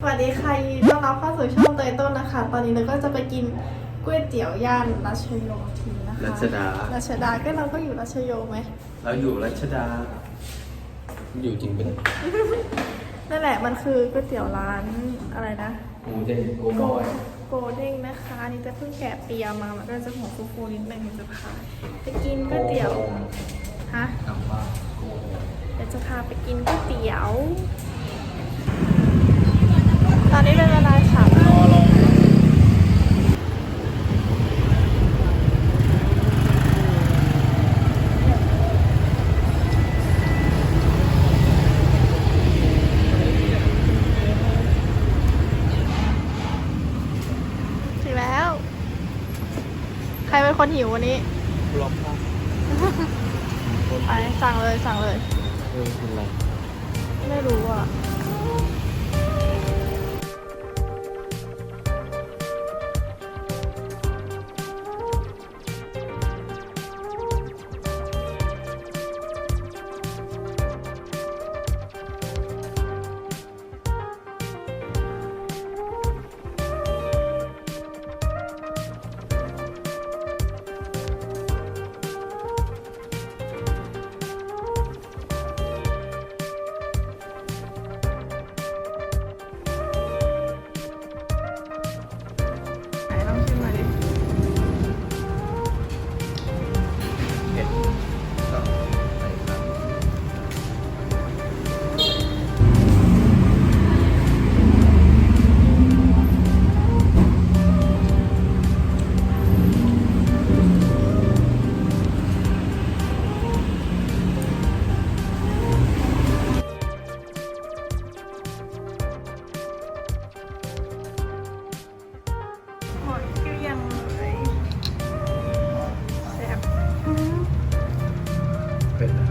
สวัสดีค่ะยินดีต้อนรับเข้าสู่ช่องเตยต้นนะคะ ตอนนี้เราก็จะไปกินก๋วยเตี๋ยวย่านรัชโยธินนะคะรัชดา รัชดาก็เราก็อยู่รัชโยไหมเราอยู่รัชดา อยู่จริงเป็นนั่นแหละมันคือก๋วยเตี๋ยวร้านอะไรนะหมูเด้งโกโกมอยโกเด้งนะคะอันนี่จะเพิ่งแกะเปียมามันก็จะหัวฟูๆนิดนึงเดี๋ยวจะพาไปกินก๋วยเตี๋ยวฮะคำว่าโกมอย เดี๋ยวจะพาไปกินก๋วยเตี๋ยว ตอนนี้เป็นเวลาสามโมงถึงแล้วใครเป็นคนหิววันนี้ล็อกภาพไปสั่งเลยสั่งเลย เออเป็นไร ไม่รู้อะ หมดเกลี้ยงเลยแซ่บอื้อเผ็ดนะ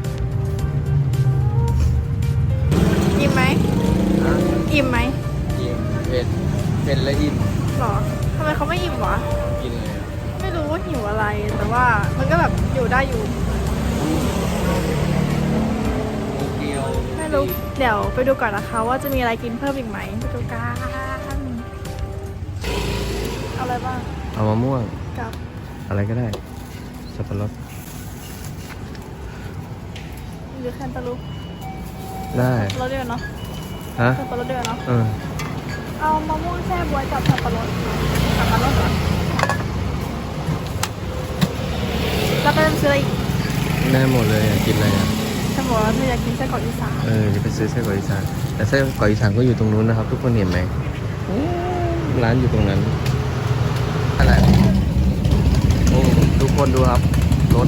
อิ่มไหมอะอิ่มไหมอิ่มเผ็ดเผ็ดและอิ่มหรอทำไมเขาไม่อิ่มวะกินเลยอะไม่รู้ว่าหิวอะไร แต่ว่ามันก็แบบอยู่ได้อยู่หมูเกี๊ยว ไม่รู้ เดี๋ยวไปดูก่อนนะคะว่าจะมีอะไรกินเพิ่มอีกไหมไปดูกันเอาอะไรบ้างเอามะม่วง กับอะไรก็ได้ สับปะรด หรือแคนตาลูปได้ รสเดียวเนาะฮะ สับปะรดเดียวเนาะ เออ เอามะม่วงแช่บวยกับสับปะรดสับปะรดเหรอแล้วก็จะซื้ออะไรอีกได้หมดเลยอะกินอะไรอะ ฉันบอกว่าเธออยากกินไส้กรอกอีสานเออจะไปซื้อไส้กรอกอีสานแต่ไส้กรอกอีสานก็อยู่ตรงนู้นนะครับ ทุกคนเห็นไหมร้านอยู่ตรงนั้น อะไรโอ้ทุกคนดูครับ รถ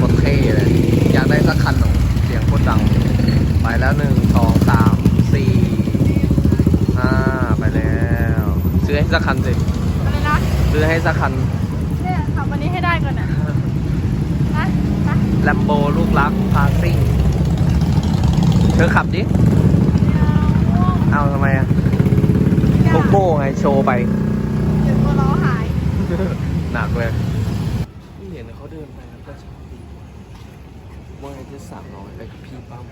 รถเท่เลย อยากได้สักคันหนึ่งเสียงโคตรดัง ไปแล้วหนึ่งสองสามสี่ห้าไปแล้ว ซื้อให้สักคันสิอะไรนะซื้อให้สักคันเนี่ยทำวันนี้ให้ได้ก่อนนะนะนะแลมโบลูกรักพาซิ่งเธอขับดิ เอาทำไมอะโกโก้ไงโชว์ไป เดี๋ยวตัวล้อหาย หนักเลยที่เห็นเขาเดินไปแล้วก็ชอบดีว่าไงจะสามร้อยไปกับพี่ปั้ม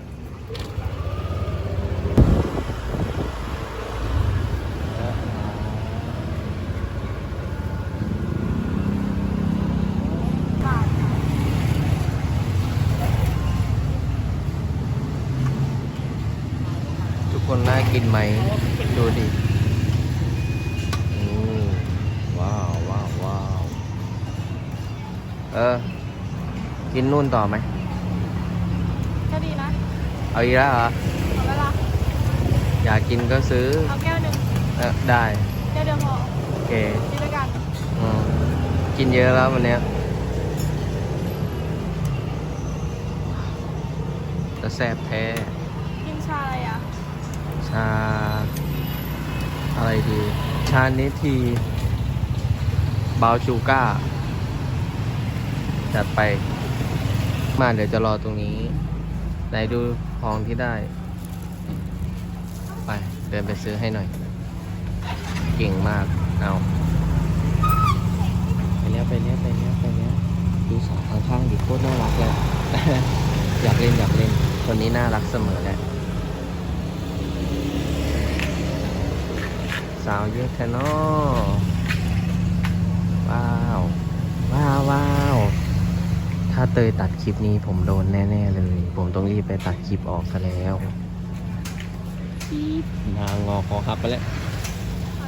ทุกคนน่ากินไหมดูดิ ออกินนู่นต่อไหม ก็ดีนะ เอาอีกแล้วเหรอ เอาเวลาอยากกินก็ซื้อ เอาแก้วหนึ่งเออได้แก้วเดียวพอโอเคกินด้วยกันอืมกินเยอะแล้ววันเนี้ยจะแซ่บแท้ กินชาอะไรอะชา อะไรดี ชาเนทีบาวชูก้า จัดไป มาเดี๋ยวจะรอตรงนี้ ไหนดูทองที่ได้ ไปเดินไปซื้อให้หน่อย เก่งมากเอาไปเนี้ยไปเนี้ยไปเนี้ยไปเนี้ยดูสองข้างๆดิโคตรน่ารักเลยอยากเล่นอยากเล่นคนนี้น่ารักเสมอแหละสาวเยอะแค่นอว้าว ว้าวว้าวาเตยตัดคลิปนี้ผมโดนแน่ ๆ เลย ผมต้องรีบไปตัดคลิปออกซะแล้วปี๊บนางงอคอครับไปแล้วขอ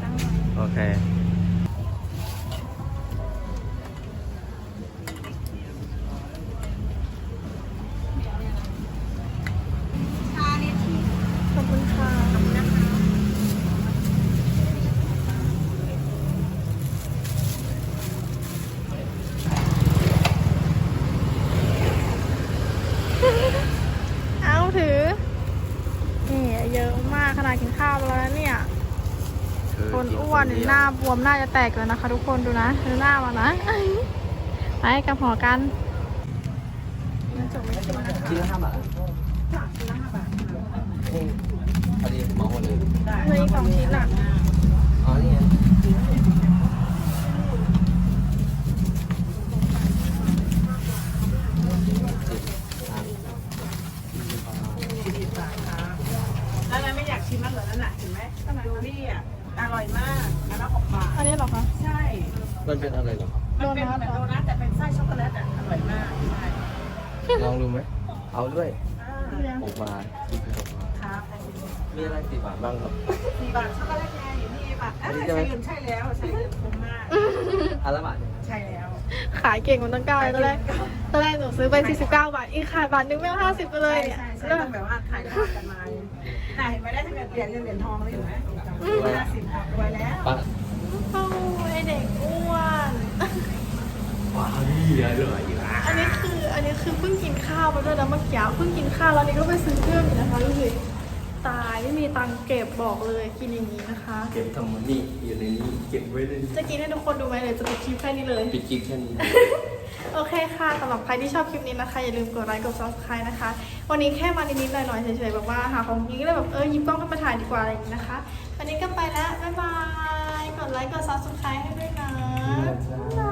ตั้งหน่อยโอเค ขอบคุณค่ะเอาถือ นี่เยอะมากขนาดกินข้าวไปแล้วนะเนี่ย ค นอ้วนหน้าบวมหน้าจะแตกแล้วนะคะ ทุกคนดูนะดูหน้ามานะไปกับหอกันชิ้นละห้าบาทนี่พอดีเหมาหมดเลยเฮ้ยสองชิ้นอะอ๋อนี่ไงแล้วนายไม่อยากชิมมันเหรอนั่นน่ะเห็นไหมดูนี่อะ อร่อยมากอันละหกบาท อันนี้เหรอคะใช่ มันเป็นอะไรเหรอครับมันเป็นเหมือนโดนัทแต่เป็นไส้ช็อกโกแลตอะ อร่อยมากใช่ลองดูไหมเอาด้วยอ่าหกบาทหกบาทครับมีอะไรสิบบาทบ้างครับ สี่บาทช็อกโกแลตไงนี่บาทอะใช่เงินใช่แล้วใช่เงินคุ้มมากอันละบาทใช่แล้ว ขายเก่งกว่าตั้งเก้าเลยตอนแรกตอนแรกหนูซื้อไป49บาทอีกขายบาทนึงไม่เอา50ไปเลยใช่เนี่ย ใช่ใช่ต้องแบบว่าถ่ายภาพกันมาน่ะ เห็นไหมได้ทั้งเหรียญเงินเหรียญทองเลยเห็นไหมห้าสิบรวยแล้วป้าโอ้ยไอเด็กอ้วนว้าวนี่อร่อยอะอันนี้คืออันนี้คือเพิ่งกินข้าวไปด้วยนะเมื่อกี้เพิ่งกินข้าวแล้วนี่ก็ไปซื้อเครื่องอยู่นะคะดูสิตายไม่มี ตังค์เก็บบอกเลยกินอย่างนี้นะคะ เก็บทำมันนี่อยู่ในนี้เก็บไว้ในนี้จะกินให้ทุกคนดูไหมเดี๋ยวจะปิดคลิปแค่นี้เลย ปิดคลิปแค่นี้ โอเคค่ะสำหรับใครที่ชอบคลิปนี้นะคะ อย่าลืมกดไลค์กด subscribe นะคะ วันนี้แค่มานิดๆหน่อยๆเฉยๆแบบว่าหาของกินก็เลยแบบเออหยิบกล้องขึ้นมาถ่ายดีกว่าอะไรอย่างนี้นะคะ วันนี้ก็ไปแล้วบ๊ายบายกดไลค์กด subscribe ให้ด้วยนะบ๊ายบ